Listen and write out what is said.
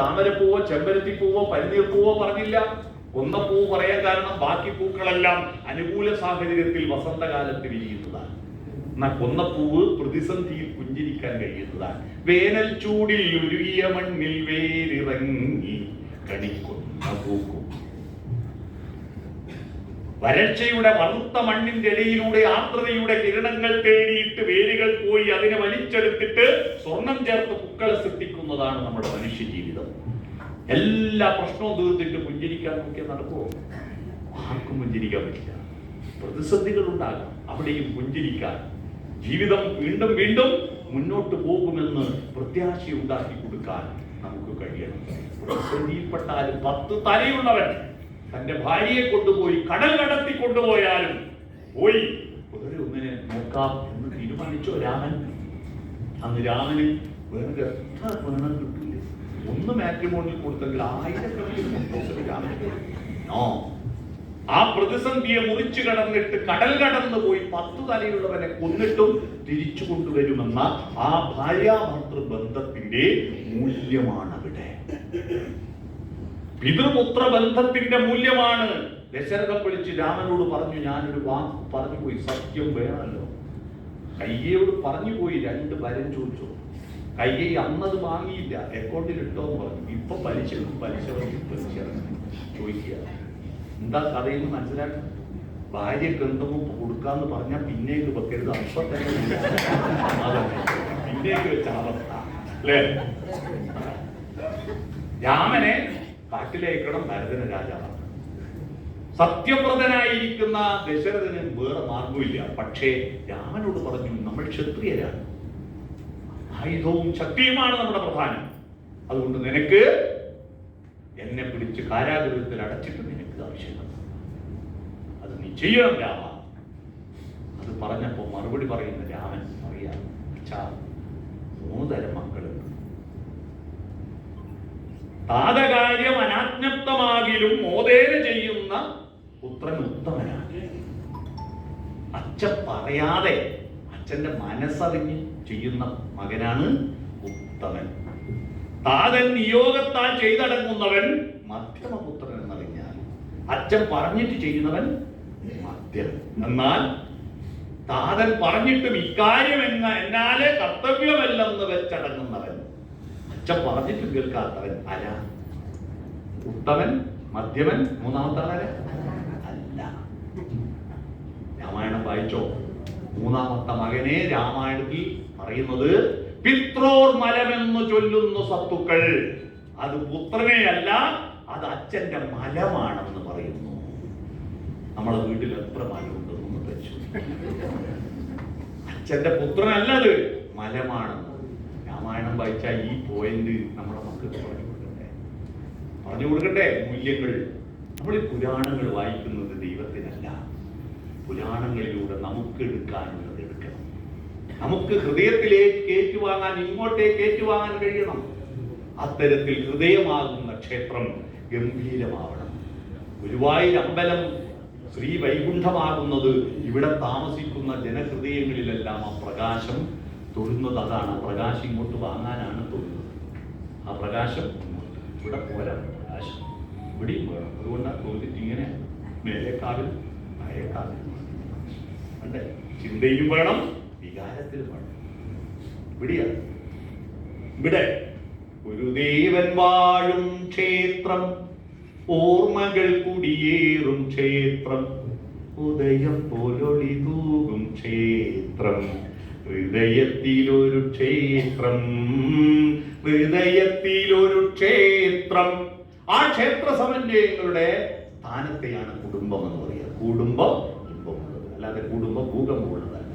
താമരപ്പൂവോ ചെമ്പരത്തിപ്പൂവോ പനിനീർപ്പൂവോ പറഞ്ഞില്ല. കൊന്നപ്പൂ പറയാൻ കാരണം ബാക്കി പൂക്കളെല്ലാം അനുകൂല സാഹചര്യത്തിൽ വസന്തകാലത്ത് വിരിയുന്നതാണ്. എന്നാ കൊന്നപ്പൂവ് പ്രതിസന്ധിയിൽ പുഞ്ചിരിക്കാൻ കഴിയുന്നതാണ്. വേനൽ ചൂടിൽ ഉരുകിയ മണ്ണിൽ വേരിറങ്ങി കണിക്കൊന്ന പൂക്കും. വരൾച്ചയുടെ വറുത്ത മണ്ണിന്റെ ഇടയിലൂടെ ആർദ്രതയുടെ കിരണങ്ങൾ തേടിയിട്ട് വേരുകൾ പോയി അതിനെ വലിച്ചെടുത്തിട്ട് സ്വർണം ചേർത്ത് പൂക്കളെ സൃഷ്ടിക്കുന്നതാണ് നമ്മുടെ മനുഷ്യ ജീവിതം എല്ലാ പ്രശ്നവും തീർത്തിട്ട് പുഞ്ചിരിക്കാൻ നോക്കിയാൽ നടക്കുമോ ആർക്കും പുഞ്ചിരിക്കാൻ പറ്റില്ല. പ്രതിസന്ധികൾ ഉണ്ടാകാം അവിടെയും പുഞ്ചിരിക്കാൻ. ജീവിതം വീണ്ടും വീണ്ടും മുന്നോട്ട് പോകുമെന്ന് പ്രത്യാശ ഉണ്ടാക്കി കൊടുക്കാൻ നമുക്ക് കഴിയണം. പ്രതിസന്ധിയിൽപ്പെട്ടാലും പത്ത് തലയുള്ളവൻ തന്റെ ഭാര്യയെ കൊണ്ടുപോയി കടൽ കടത്തി കൊണ്ടുപോയാലും പോയി. ഒന്നിനെ നോക്കാം എന്ന് തീരുമാനിച്ചോ രാമൻ? അന്ന് രാമന് വേറെ എത്ര വേണം കിട്ടില്ലേ ഒന്ന് മാട്രിമോണിൽ കൊടുത്തെങ്കിൽ ആയിരക്കണക്കിന് നോ ആ പ്രതിസന്ധിയെ മുറിച്ചു കടന്നിട്ട് കടൽ കടന്നു പോയി പത്തു തലയുള്ളവനെ കൊന്നിട്ടും തിരിച്ചു കൊണ്ടുവരുമെന്ന ആ ഭാര്യാഭർത്തൃ ബന്ധത്തിന്റെ മൂല്യമാണ് അവിടെ പിതൃപുത്ര ബന്ധത്തിന്റെ മൂല്യമാണ്. ദശരഥം വിളിച്ച് രാമനോട് പറഞ്ഞു ഞാനൊരു വാക്ക് പറഞ്ഞു പോയി സത്യം വേണമല്ലോ. കയ്യയോട് പറഞ്ഞു പോയി രണ്ട് വരം ചോദിച്ചു. കയ്യെ അന്നത് വാങ്ങിയില്ല. അക്കൗണ്ടിൽ ഇട്ടോ എന്ന് പറഞ്ഞു. ഇപ്പൊ പലിശ പലിശ വഴി പലിശ ചോദിക്കുക എന്താ കഥയെന്ന് മനസ്സിലാക്കും ഭാര്യ ഗ്രന്ഥവും കൊടുക്കാന്ന് പറഞ്ഞാൽ പിന്നേക്ക് വെക്കരുത്. അപ്പൊ തന്നെ. പിന്നേക്ക് വെച്ച അവസ്ഥ. അല്ലേ? രാമനെ കാട്ടിലേക്കണം ഭരതന രാജാവാണ് സത്യവ്രതനായിരിക്കുന്ന ദശരഥന് വേറെ മാർഗമില്ല പക്ഷേ രാമനോട് പറഞ്ഞു നമ്മൾ ക്ഷത്രിയരാണ്. ആയുധവും ശക്തിയുമാണ് നമ്മുടെ പ്രധാനം. അതുകൊണ്ട് നിനക്ക് എന്നെ പിടിച്ച് കാരാഗൃഹത്തിൽ അടച്ചിട്ട് നിനക്ക് ആവശ്യമാണ് അത് നീ ചെയ്യണം രാമ. അത് പറഞ്ഞപ്പോ മറുപടി പറയുന്ന രാമൻ അറിയാം അച്ഛാ മൂന്ന് തരം മക്കളുണ്ട്. താതകാര്യം അനാജ്ഞപ്തമാകിലും മോദേന ചെയ്യുന്ന പുത്രൻ ഉത്തമനാണ് അച്ഛൻ പറയാതെ അച്ഛന്റെ മനസ്സറിഞ്ഞ് ചെയ്യുന്ന മകനാണ് ഉത്തമൻ താതൻ നിയോഗത്താൽ ചെയ്തടങ്ങുന്നവൻ മധ്യമപുത്രൻ എന്നറിഞ്ഞാൽ അച്ഛൻ പറഞ്ഞിട്ട് ചെയ്യുന്നവൻ മധ്യമൻ എന്നാൽ താതൻ പറഞ്ഞിട്ടും ഇക്കാര്യം എന്ന എന്നാലെ കർത്തവ്യമല്ലെന്ന് വെച്ചടങ്ങുന്നവൻ. അച്ഛൻ പറഞ്ഞിട്ടും കേൾക്കാത്തവൻ അല ഉത്തമൻ മധ്യമൻ മൂന്നാമത്തെ അല്ല രാമായണം വായിച്ചോ. മൂന്നാമത്തെ മകനെ രാമായണത്തിൽ പറയുന്നത് പിത്രോർ മലമെന്ന് ചൊല്ലുന്ന സത്തുക്കൾ. അത് പുത്രനെ അല്ല അത് അച്ഛന്റെ മലമാണെന്ന് പറയുന്നു. നമ്മളെ വീട്ടിൽ എത്ര മലമുണ്ടെന്ന് വെച്ചു അച്ഛന്റെ പുത്രനല്ല അത് മലമാണെന്ന്. രാമായണം വായിച്ചാൽ ഈ പോയിന്റ് നമ്മളെ മക്കൾക്ക് പറഞ്ഞു കൊടുക്കട്ടെ പറഞ്ഞു കൊടുക്കട്ടെ മൂല്യങ്ങൾ. നമ്മൾ ഈ പുരാണങ്ങൾ വായിക്കുന്നത് ദൈവത്തിനല്ല. പുരാണങ്ങളിലൂടെ നമുക്ക് എടുക്കാനുള്ളത് എടുക്കണം. നമുക്ക് ഹൃദയത്തിലേക്ക് ഏറ്റുവാങ്ങാൻ ഇങ്ങോട്ടേക്ക് ഏറ്റുവാങ്ങാൻ കഴിയണം. അത്തരത്തിൽ ഹൃദയമാകുന്ന ക്ഷേത്രം ഗംഭീരമാവണം. ഗുരുവായൂർ അമ്പലം ശ്രീ വൈകുണ്ഠമാകുന്നത് ഇവിടെ താമസിക്കുന്ന ജനഹൃദയങ്ങളിലെല്ലാം ആ പ്രകാശം തൊഴുന്നത് അതാണ്. പ്രകാശം ഇങ്ങോട്ട് വാങ്ങാനാണ് തൊഴുന്നത്. ആ പ്രകാശം ഇവിടെ പോരാ പ്രകാശം. ഇവിടെയും വേണം അതുകൊണ്ടാണ് തോന്നിട്ട് ഇങ്ങനെ മേലേക്കാവിൽ താഴേക്കാവിൽ അല്ലേ ചിന്തയിലും വേണം വികാരത്തിലും വേണം. ഇവിടെയാണ് ഇവിടെ ഒരു ദേവൻ വാഴും ക്ഷേത്രം ഓർമ്മകൾ കുടിയേറും ക്ഷേത്രം ഉദയം പോലൊളി തൂകും ക്ഷേത്രം. ഹൃദയത്തിലൊരു ക്ഷേത്രം ഹൃദയത്തിലൊരു ക്ഷേത്രം. ആ ക്ഷേത്ര സമന്വയങ്ങളുടെ സ്ഥാനത്തെയാണ് കുടുംബം എന്ന് പറയുക. കുടുംബം ഇമ്പമുള്ളത്. അല്ലാതെ കുടുംബം ഭൂകമ്പമുള്ളതല്ല.